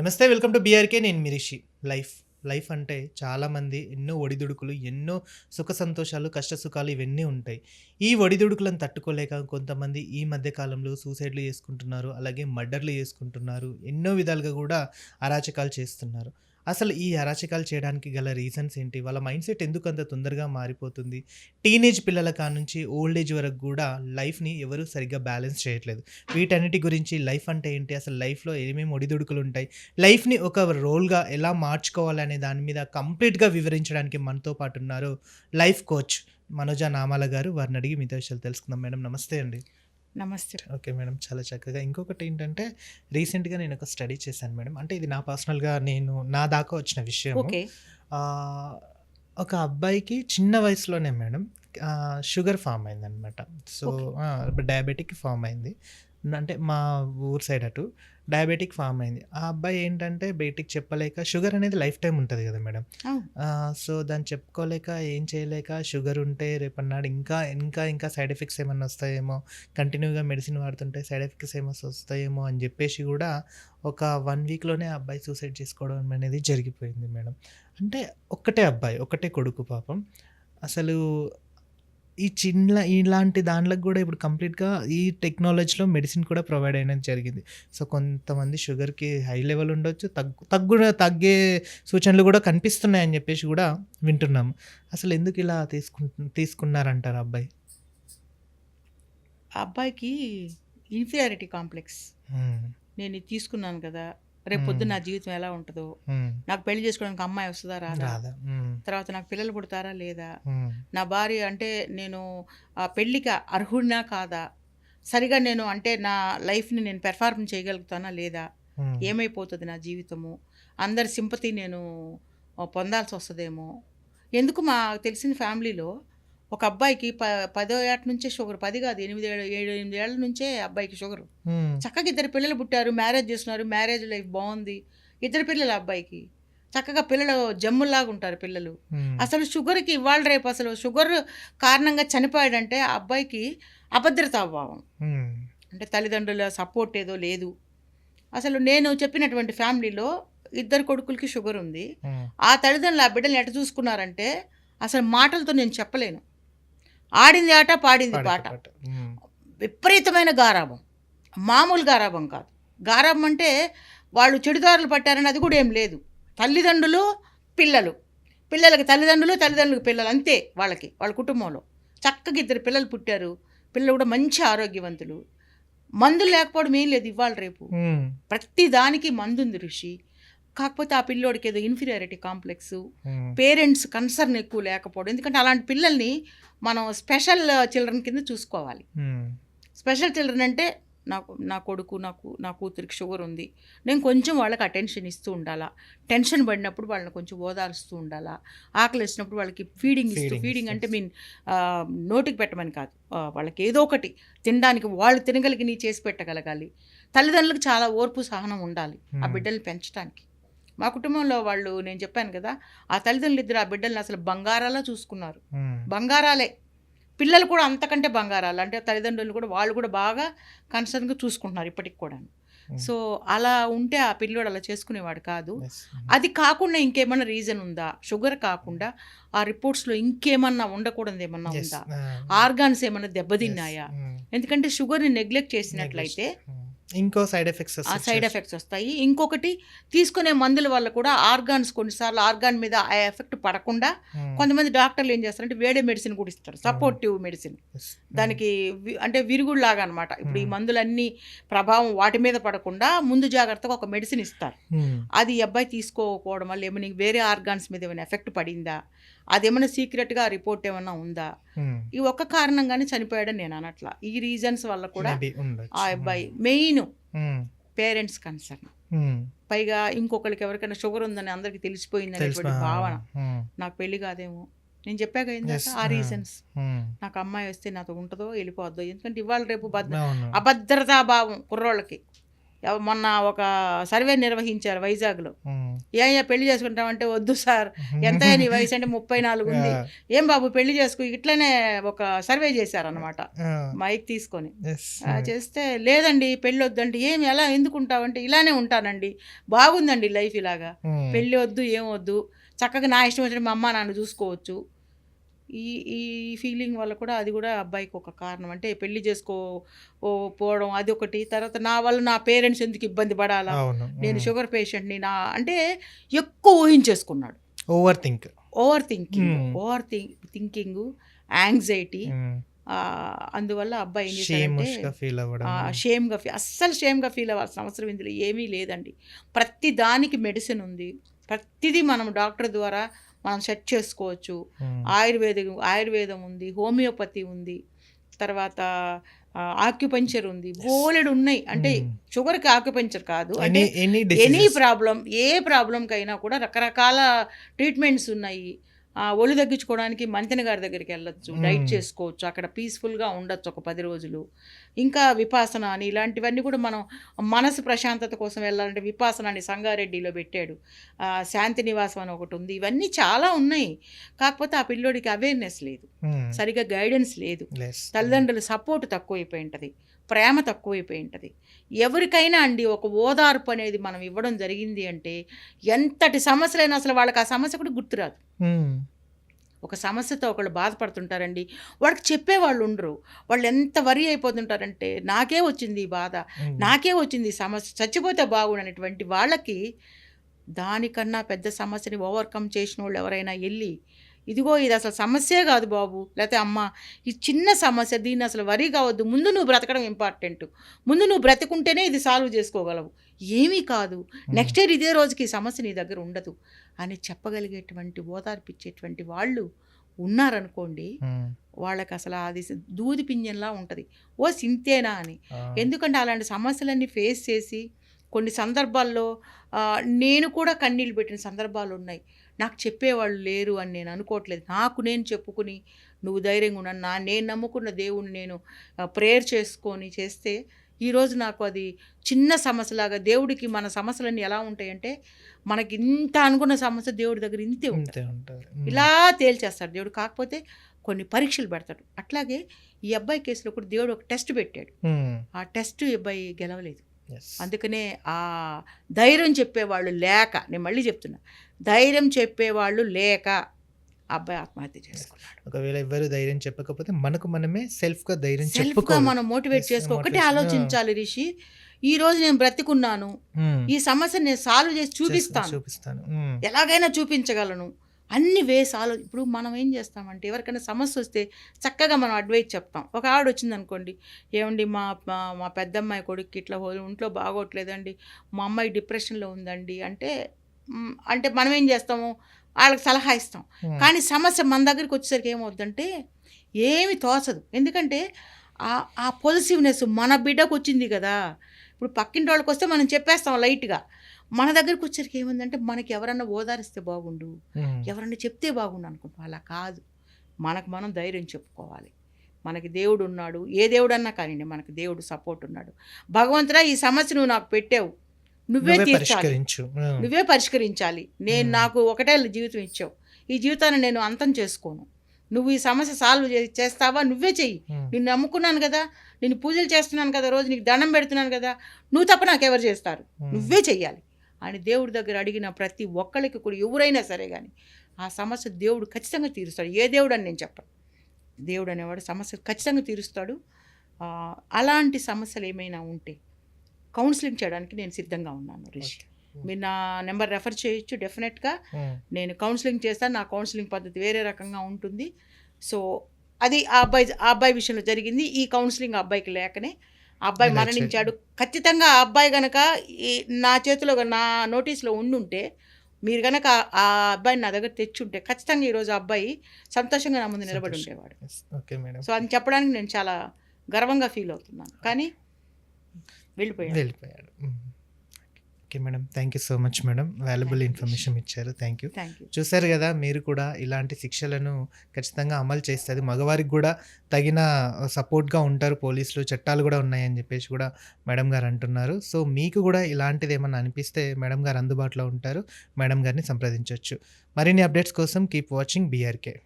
నమస్తే welcome to BRK. నేను మిరిషి life life అంటే చాలామంది ఎన్నో ఒడిదుడుకులు ఎన్నో సుఖ సంతోషాలు కష్ట సుఖాలు ఇవన్నీ ఉంటాయి. ఈ ఒడిదుడుకులను తట్టుకోలేక కొంతమంది ఈ మధ్య కాలంలో సూసైడ్లు చేసుకుంటున్నారు అలాగే మర్డర్లు చేసుకుంటున్నారు ఎన్నో విధాలుగా కూడా అరాచకాలు చేస్తున్నారు. అసలు ఈ అరాచకాలు చేయడానికి గల రీజన్స్ ఏంటి? వాళ్ళ మైండ్ సెట్ ఎందుకు అంత తొందరగా మారిపోతుంది? టీనేజ్ పిల్లల కానుంచి ఓల్డ్ ఏజ్ వరకు కూడా లైఫ్ని ఎవరు సరిగ్గా బ్యాలెన్స్ చేయట్లేదు. వీటన్నిటి గురించి లైఫ్ అంటే ఏంటి? అసలు లైఫ్లో ఏమేమి ఒడిదుడుకులు ఉంటాయి? లైఫ్ని ఒక రోల్గా ఎలా మార్చుకోవాలనే దాని మీద కంప్లీట్గా వివరించడానికి మనతో పాటు ఉన్నారు లైఫ్ కోచ్ మనోజ నామాల గారు. వారిని అడిగి మీతో విషయాలు తెలుసుకుందాం. మేడం నమస్తే అండి. నమస్తే. ఓకే మేడం చాలా చక్కగా. ఇంకొకటి ఏంటంటే రీసెంట్గా నేను ఒక స్టడీ చేశాను మేడం. అంటే ఇది నా పర్సనల్గా నేను నా దాకా వచ్చిన విషయం ఓకే. ఒక అబ్బాయికి చిన్న వయసులోనే మేడం షుగర్ ఫామ్ అయిందనమాట సో డయాబెటిక్ ఫామ్ అయింది. అంటే మా ఊరు సైడ్ అటు డయాబెటిక్ ఫామ్ అయింది. ఆ అబ్బాయి ఏంటంటే బయటికి చెప్పలేక షుగర్ అనేది లైఫ్ టైం ఉంటుంది కదా మేడం. సో దాన్ని చెప్పుకోలేక ఏం చేయలేక షుగర్ ఉంటే రేపన్నాడు ఇంకా ఇంకా ఇంకా సైడ్ ఎఫెక్ట్స్ ఏమన్నా వస్తాయేమో కంటిన్యూగా మెడిసిన్ వాడుతుంటే సైడ్ ఎఫెక్ట్స్ ఏమో వస్తాయేమో అని చెప్పేసి కూడా ఒక వన్ వీక్లోనే ఆ అబ్బాయి సూసైడ్ చేసుకోవడం అనేది జరిగిపోయింది మేడం. అంటే ఒక్కటే అబ్బాయి ఒక్కటే కొడుకు పాపం. అసలు ఈ చిన్న ఇలాంటి దాంట్లకు కూడా ఇప్పుడు కంప్లీట్గా ఈ టెక్నాలజీలో మెడిసిన్ కూడా ప్రొవైడ్ అయినది జరిగింది. సో కొంతమంది షుగర్కి హై లెవెల్ ఉండొచ్చు తగ్గు తగ్గు తగ్గే సూచనలు కూడా కనిపిస్తున్నాయని చెప్పేసి కూడా వింటున్నాము అసలు ఎందుకు ఇలా తీసుకు తీసుకున్నారంటారు అబ్బాయి? అబ్బాయికి ఇన్ఫీరియారిటీ కాంప్లెక్స్. నేను తీసుకున్నాను కదా రేపు పొద్దున్న నా జీవితం ఎలా ఉంటుందో. నాకు పెళ్ళి చేసుకోవడానికి అమ్మాయి వస్తుందా రాదా? తర్వాత నాకు పిల్లలు పుడతారా లేదా? నా భార్య అంటే నేను ఆ పెళ్ళికి అర్హుడినా కాదా? సరిగా నేను అంటే నా లైఫ్ని నేను పెర్ఫార్మ్ చేయగలుగుతానా లేదా? ఏమైపోతుంది నా జీవితము? అందరి సింపతి నేను పొందాల్సి వస్తుందేమో? ఎందుకు మా తెలిసిన ఫ్యామిలీలో ఒక అబ్బాయికి ప పదో ఏట నుంచే షుగర్ పది కాదు ఎనిమిది ఏడు ఏడు ఎనిమిది ఏళ్ళ నుంచే అబ్బాయికి షుగర్. చక్కగా ఇద్దరు పిల్లలు పుట్టారు మ్యారేజ్ చేస్తున్నారు మ్యారేజ్ లైఫ్ బాగుంది. ఇద్దరు పిల్లలు అబ్బాయికి. చక్కగా పిల్లలు జమ్ముల్లాగా ఉంటారు పిల్లలు. అసలు షుగర్కి ఇవాళ రేపు అసలు షుగర్ కారణంగా చనిపోయాడంటే ఆ అబ్బాయికి అభద్రతాభావం ఉమ్, అంటే తల్లిదండ్రుల సపోర్ట్ ఏదో లేదు. అసలు నేను చెప్పినటువంటి ఫ్యామిలీలో ఇద్దరు కొడుకులకి షుగర్ ఉంది ఆ తల్లిదండ్రులు ఆ బిడ్డలు ఎట చూసుకున్నారంటే అసలు మాటలతో నేను చెప్పలేను. ఆడింది ఆట పాడింది పాట. విపరీతమైన గారాబం మామూలు గారాబం కాదు. గారాబం అంటే వాళ్ళు చెడుదారులు పట్టారని అది కూడా ఏం లేదు. తల్లిదండ్రులు పిల్లలు. పిల్లలకి తల్లిదండ్రులు తల్లిదండ్రులకు పిల్లలు అంతే వాళ్ళకి వాళ్ళ కుటుంబంలో. చక్కగా ఇద్దరు పిల్లలు పుట్టారు. పిల్లలు కూడా మంచి ఆరోగ్యవంతులు. మందులు లేకపోవడం ఏం లేదు ఇవాళ రేపు. ప్రతి దానికి మందు ఉంది ఋషి. కాకపోతే ఆ పిల్లోడికి ఏదో ఇన్ఫీరియారిటీ కాంప్లెక్స్ పేరెంట్స్ కన్సర్న్ ఎక్కువ లేకపోవడం. ఎందుకంటే అలాంటి పిల్లల్ని మనం స్పెషల్ చిల్డ్రన్ కింద చూసుకోవాలి. స్పెషల్ చిల్డ్రన్ అంటే నాకు నా కొడుకు నాకు నా కూతురికి షుగర్ ఉంది. నేను కొంచెం వాళ్ళకి అటెన్షన్ ఇస్తూ ఉండాలా? టెన్షన్ పడినప్పుడు వాళ్ళని కొంచెం ఓదారుస్తూ ఉండాలా? ఆకలి వేసినప్పుడు వాళ్ళకి ఫీడింగ్ ఇస్తూ ఫీడింగ్ అంటే. మీన్ నోటికి పెట్టమని కాదు. వాళ్ళకి ఏదో ఒకటి తినడానికి వాళ్ళు తినగలిగి నీ చేసి పెట్టగలగాలి. తల్లిదండ్రులకు చాలా ఓర్పు సహనం ఉండాలి. ఆ Hmm. బిడ్డల్ని పెంచడానికి మా కుటుంబంలో వాళ్ళు నేను చెప్పాను కదా ఆ తల్లిదండ్రులు ఇద్దరు ఆ బిడ్డల్ని అసలు బంగారాలా చూసుకున్నారు. బంగారాలే. పిల్లలు కూడా అంతకంటే బంగారాలు. అంటే తల్లిదండ్రులు కూడా వాళ్ళు కూడా బాగా కన్సర్న్గా చూసుకుంటున్నారు ఇప్పటికి కూడా. సో అలా ఉంటే ఆ పిల్లోడు అలా చేసుకునేవాడు కాదు. అది కాకుండా ఇంకేమన్నా రీజన్ ఉందా? షుగర్ కాకుండా ఆ రిపోర్ట్స్లో ఇంకేమన్నా ఉండకూడదు ఏమన్నా ఉందా? ఆర్గాన్స్ ఏమన్నా దెబ్బతిన్నాయా. ఎందుకంటే షుగర్ని నెగ్లెక్ట్ చేసినట్లయితే. ఇంకో సైడ్ ఎఫెక్ట్స్ ఆ సైడ్ ఎఫెక్ట్స్ వస్తాయి. ఇంకొకటి తీసుకునే మందుల వల్ల కూడా ఆర్గాన్స్ కొన్నిసార్లు ఆర్గాన్ మీద ఆ ఎఫెక్ట్ పడకుండా కొంతమంది డాక్టర్లు ఏం చేస్తారంటే వేరే మెడిసిన్ కూడా ఇస్తారు. Supportive medicine. దానికి వి- అంటే విరుగుడులాగా అనమాట ఇప్పుడు ఈ Hmm. మందులన్నీ ప్రభావం వాటి మీద పడకుండా ముందు జాగ్రత్తగా ఒక మెడిసిన్ ఇస్తారు. అది అబ్బాయి తీసుకోకపోవడం వల్ల ఏమైనా వేరే ఆర్గాన్స్ మీద ఏమైనా ఎఫెక్ట్ పడిందా? అదేమైనా సీక్రెట్గా రిపోర్ట్ ఏమైనా ఉందా? ఈ ఒక్క కారణంగానే చనిపోయాడని నేను అనట్లా. ఈ రీజన్స్ వల్ల కూడా ఆ అబ్బాయి మెయిన్ పేరెంట్స్ కన్సర్న్ పైగా ఇంకొకరికి ఎవరికైనా షుగర్ ఉందని అందరికి తెలిసిపోయింది అనేటువంటి భావన. నాకు పెళ్ళి కాదేమో. నేను చెప్పాక ఏంటంటే ఆ. రీజన్స్ నాకు అమ్మాయి వస్తే నాతో ఉంటుందో వెళ్ళిపోద్దో ఎందుకంటే ఇవాళ రేపు భద్ర అభద్రతా భావం కుర్రోళ్ళకి. మొన్న ఒక సర్వే నిర్వహించారు వైజాగ్లో. ఏ పెళ్ళి చేసుకుంటామంటే వద్దు సార్. ఎంత నీ వయసు అంటే ముప్పై నాలుగు ఉంది. ఏం బాబు పెళ్ళి చేసుకు ఇట్లనే ఒక సర్వే చేశారనమాట మైక్ తీసుకొని. చేస్తే లేదండి పెళ్ళి వద్దంటే ఏమి ఎలా ఎందుకు ఉంటావంటే ఇలానే ఉంటానండి. బాగుందండి లైఫ్ ఇలాగా. పెళ్ళి వద్దు ఏం వద్దు. చక్కగా నా ఇష్టం వచ్చిన మా అమ్మ నాన్న చూసుకోవచ్చు. ఈ ఈ ఫీలింగ్ వల్ల కూడా అది కూడా అబ్బాయికి ఒక కారణం. అంటే పెళ్ళి చేసుకో పోవడం అది ఒకటి. తర్వాత నా వల్ల నా పేరెంట్స్ ఎందుకు ఇబ్బంది పడాలా? నేను షుగర్ పేషెంట్ని నా అంటే ఎక్కువ ఊహించేసుకున్నాడు. Over think over thinking. Over thinking anxiety అందువల్ల అబ్బాయి ఏం చేశాడంటే షేమ్గా అస్సలు షేమ్గా ఫీల్ అవ్వాల్సిన అవసరం ఇందులో ఏమీ లేదండి. ప్రతి దానికి మెడిసిన్ ఉంది. ప్రతిదీ మనం డాక్టర్ ద్వారా మనం సెట్ చేసుకోవచ్చు. ఉమ్. ఆయుర్వేద ఆయుర్వేదం ఉంది హోమియోపతి ఉంది తర్వాత ఆక్యుపంచర్ ఉంది. బోలెడు ఉన్నాయి. అంటే Hmm. షుగర్కి ఆక్యుపంచర్ కాదు. అంటే ఎనీ ప్రాబ్లం ఏ ప్రాబ్లంకైనా కూడా రకరకాల ట్రీట్మెంట్స్ ఉన్నాయి. ఒళ్ళు తగ్గించుకోవడానికి మంతెన గారి దగ్గరికి వెళ్ళొచ్చు. డైట్ చేసుకోవచ్చు అక్కడ పీస్ఫుల్గా ఉండొచ్చు ఒక పది రోజులు. ఇంకా విపాసన అని ఇలాంటివన్నీ కూడా మనం మనసు ప్రశాంతత కోసం వెళ్ళాలంటే విపాసన అని సంగారెడ్డిలో పెట్టాడు. శాంతి నివాసం అని ఒకటి ఉంది. ఇవన్నీ చాలా ఉన్నాయి. కాకపోతే ఆ పిల్లోడికి అవేర్నెస్ లేదు. సరిగా గైడెన్స్ లేదు. తల్లిదండ్రుల సపోర్ట్ తక్కువైపోయి ఉంటుంది. ప్రేమ తక్కువైపోయి ఉంటుంది ఎవరికైనా అండి ఒక ఓదార్పు అనేది మనం ఇవ్వడం జరిగింది అంటే ఎంతటి సమస్యలైనా అసలు వాళ్ళకి ఆ సమస్య కూడా గుర్తురాదు. ఒక సమస్యతో ఒకళ్ళు బాధపడుతుంటారండి. వాళ్ళకి చెప్పేవాళ్ళు ఉండరు. వాళ్ళు ఎంత వరి అయిపోతుంటారంటే నాకే వచ్చింది ఈ బాధ నాకే వచ్చింది ఈ సమస్య చచ్చిపోతే బాగుండు అనేటువంటి వాళ్ళకి దానికన్నా పెద్ద సమస్యని ఓవర్కమ్ చేసిన వాళ్ళు ఎవరైనా వెళ్ళి ఇదిగో ఇది అసలు సమస్యే కాదు బాబు. లేకపోతే అమ్మ ఈ చిన్న సమస్య దీన్ని అసలు వరి కావద్దు. ముందు నువ్వు బ్రతకడం ఇంపార్టెంట్ ముందు నువ్వు బ్రతుకుంటేనే ఇది సాల్వ్ చేసుకోగలవు. ఏమీ కాదు. నెక్స్ట్ ఇయర్ ఇదే రోజుకి ఈ సమస్య నీ దగ్గర ఉండదు. అని చెప్పగలిగేటువంటి ఓదార్పిచ్చేటువంటి వాళ్ళు ఉన్నారనుకోండి వాళ్ళకి అసలు అది దూది పింజంలా ఉంటుంది. ఓ సింతేనా అని. ఎందుకంటే అలాంటి సమస్యలన్నీ ఫేస్ చేసి కొన్ని సందర్భాల్లో నేను కూడా కన్నీళ్ళు పెట్టిన సందర్భాలు ఉన్నాయి. నాకు చెప్పేవాళ్ళు లేరు అని నేను అనుకోవట్లేదు. నాకు నేను చెప్పుకుని నువ్వు ధైర్యంగా ఉన్నాను నా నేను నమ్ముకున్న దేవుణ్ణి నేను ప్రేయర్ చేసుకొని చేస్తే ఈరోజు నాకు అది చిన్న సమస్యలాగా దేవుడికి మన సమస్యలన్నీ ఎలా ఉంటాయంటే మనకి ఇంత అనుకున్న సమస్య దేవుడి దగ్గర ఇంతే ఉంటుంది ఇలా తేల్చేస్తాడు దేవుడు. కాకపోతే కొన్ని పరీక్షలు పెడతాడు. అట్లాగే ఈ అబ్బాయి కేసులో కూడా దేవుడు ఒక టెస్ట్ పెట్టాడు. ఆ టెస్ట్ ఈ అబ్బాయి గెలవలేదు అందుకనే ఆ ధైర్యం చెప్పేవాళ్ళు లేక నేను మళ్ళీ చెప్తున్నా ధైర్యం చెప్పేవాళ్ళు లేక అబ్బాయి ఆత్మహత్య చేసుకున్నాడు. ఒకవేళ ఎవరు ధైర్యం చెప్పకపోతే మనకు మనమే సెల్ఫ్గా ధైర్యం సెల్ఫ్గా మనం మోటివేట్ చేసుకో ఒకటే. ఆలోచించాలి రిషి. ఈ రోజు నేను బ్రతికున్నాను. ఉమ్. ఈ సమస్యను నేను సాల్వ్ చేసి చూపిస్తాను. చూపిస్తాను. ఉమ్. ఎలాగైనా చూపించగలను. అన్ని వేస్ ఆలో ఇప్పుడు మనం ఏం చేస్తామంటే ఎవరికైనా సమస్య వస్తే చక్కగా మనం అడ్వైజ్ చెప్తాం. ఒక ఆవిడ వచ్చింది అనుకోండి ఏమండి మా మా- పెద్దమ్మాయి కొడుక్కి ఇట్లా ఒంట్లో బాగోట్లేదండి మా అమ్మాయి డిప్రెషన్లో ఉందండి అంటే అంటే మనం ఏం చేస్తాము? వాళ్ళకి సలహా ఇస్తాం. కానీ సమస్య మన దగ్గరికి వచ్చేసరికి ఏమవుద్దంటే ఏమి తోచదు. ఎందుకంటే ఆ ఆ పొజిటివ్నెస్ మన బిడ్డకు వచ్చింది కదా. ఇప్పుడు పక్కింటి వాళ్ళకి వస్తే మనం చెప్పేస్తాం లైట్గా. మన దగ్గరికి వచ్చేసరికి ఏముందంటే మనకి ఎవరన్నా ఓదారిస్తే బాగుండు. ఎవరన్నా చెప్తే బాగుండు అనుకుంటాం. అలా కాదు. మనకు మనం ధైర్యం చెప్పుకోవాలి. మనకి దేవుడు ఉన్నాడు ఏ దేవుడు అన్నా కానీ మనకి దేవుడు సపోర్ట్ ఉన్నాడు. భగవంతుడా ఈ సమస్య నువ్వు నాకు పెట్టావు. నువ్వే పరిష్కరించు. నువ్వే పరిష్కరించాలి. నేను. నాకు ఒకటే జీవితం ఇచ్చావు. ఈ జీవితాన్ని నేను అంతం చేసుకోను. నువ్వు ఈ సమస్య సాల్వ్ చేస్తావా? నువ్వే చెయ్యి. నిన్ను నమ్ముకున్నాను కదా. నేను పూజలు చేస్తున్నాను కదా రోజు. నీకు దండం పెడుతున్నాను కదా. నువ్వు తప్ప నాకు ఎవరు చేస్తారు. నువ్వే చెయ్యాలి. అని దేవుడి దగ్గర అడిగిన ప్రతి ఒక్కరికి కూడా ఎవరైనా సరే కానీ ఆ సమస్య దేవుడు ఖచ్చితంగా తీరుస్తాడు. ఏ దేవుడు అని నేను చెప్పను. దేవుడు అనేవాడు సమస్య ఖచ్చితంగా తీరుస్తాడు. అలాంటి సమస్యలు ఏమైనా ఉంటే కౌన్సిలింగ్ చేయడానికి నేను సిద్ధంగా ఉన్నాను రిషి. మీరు నా నెంబర్ రెఫర్ చేయొచ్చు డెఫినెట్గా. నేను కౌన్సిలింగ్ చేస్తాను నా కౌన్సిలింగ్ పద్ధతి వేరే రకంగా ఉంటుంది. సో అది ఆ అబ్బాయి ఆ అబ్బాయి విషయంలో జరిగింది. ఈ కౌన్సిలింగ్ అబ్బాయికి లేకనే ఆ అబ్బాయి మరణించాడు. ఖచ్చితంగా ఆ అబ్బాయి గనక ఈ నా చేతిలో నా నోటీస్లో ఉండుంటే మీరు గనక ఆ అబ్బాయిని నా దగ్గర తెచ్చుంటే ఖచ్చితంగా ఈరోజు ఆ అబ్బాయి సంతోషంగా నా ముందు నిలబడి. ఉండేవాడు. Yes. ఓకే మేడం సో అది చెప్పడానికి నేను చాలా గర్వంగా ఫీల్ అవుతున్నాను. కానీ వెళ్ళిపోయాడు. వెళ్ళిపోయాడు. Okay madam. Thank you so much madam. Valuable. Information ఇచ్చారు. థ్యాంక్ యూ థ్యాంక్ యూ చూశారు కదా మీరు కూడా ఇలాంటి శిక్షలను ఖచ్చితంగా అమలు చేస్తుంది. మగవారికి కూడా తగిన సపోర్ట్గా ఉంటారు పోలీసులు. చట్టాలు కూడా ఉన్నాయని చెప్పేసి కూడా మేడం గారు అంటున్నారు. సో మీకు కూడా ఇలాంటిది ఏమన్నా అనిపిస్తే మేడం గారు అందుబాటులో ఉంటారు. మేడం గారిని సంప్రదించవచ్చు మరిన్ని అప్డేట్స్ కోసం కీప్ వాచింగ్ బీఆర్కే